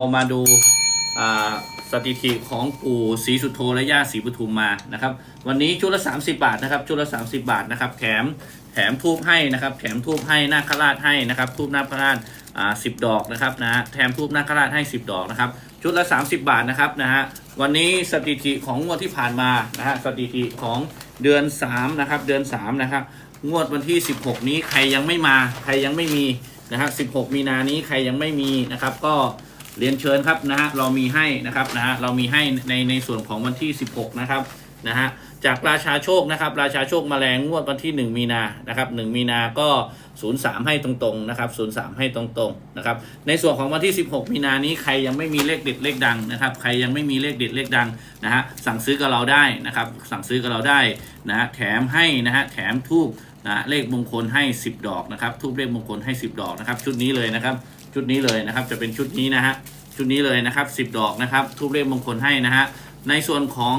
เรามาดูสถิติของปู่ศรีสุโธและย่าศรีปทุมมานะครับ วันนี้ชุดละ 30 บาทนะครับชุดละ 30 บาทนะครับ แถมแถมทูบให้นะครับ แถมทูบให้นาคราชให้นะครับทูบนาคราชอ่าสิดอกนะครับนะฮะแถมทูบนาคราชให้ 10 ดอกนะครับ ชุดละ 30 บาทนะครับนะฮะวันนี้สถิติของงวดที่ผ่านมานะฮะสถิติของเดือน3นะครับเดือน3นะครับงวดวันที่ 16 นี้ใครยังไม่มาใครยังไม่มีนะครับ16 มีนานี้ใครยังไม่มีนะครับก็ เรียนเชิญครับนะฮะเรามีให้นะครับนะฮะเรามีให้ในในส่วนของวันที่ 16 นะครับนะฮะจากราชาโชคนะครับ ราชาโชคมาแรงงวดวันที่ 1 มีนานะครับ1มีนาก็ 03 ให้ตรงๆนะครับ03 ให้ตรงๆนะครับในส่วนของวันที่ 16 มีนานี้ใครยังไม่มีเลขเด็ดเลขดังนะครับใครยังไม่มีเลขเด็ดเลขดังนะฮะสั่งซื้อกับเราได้นะครับสั่งซื้อกับเราได้นะฮะแถมให้นะฮะแถมทูบนะเลขมงคลให้ 10 ดอกนะครับทูบเลขมงคลให้ 10 ดอกนะครับชุดนี้เลยนะครับชุดนี้เลยนะครับจะเป็นชุดนี้นะฮะ ชุดนี้เลยนะครับ 10 ดอกนะครับ ทูบเลขมงคลให้นะฮะในส่วนของ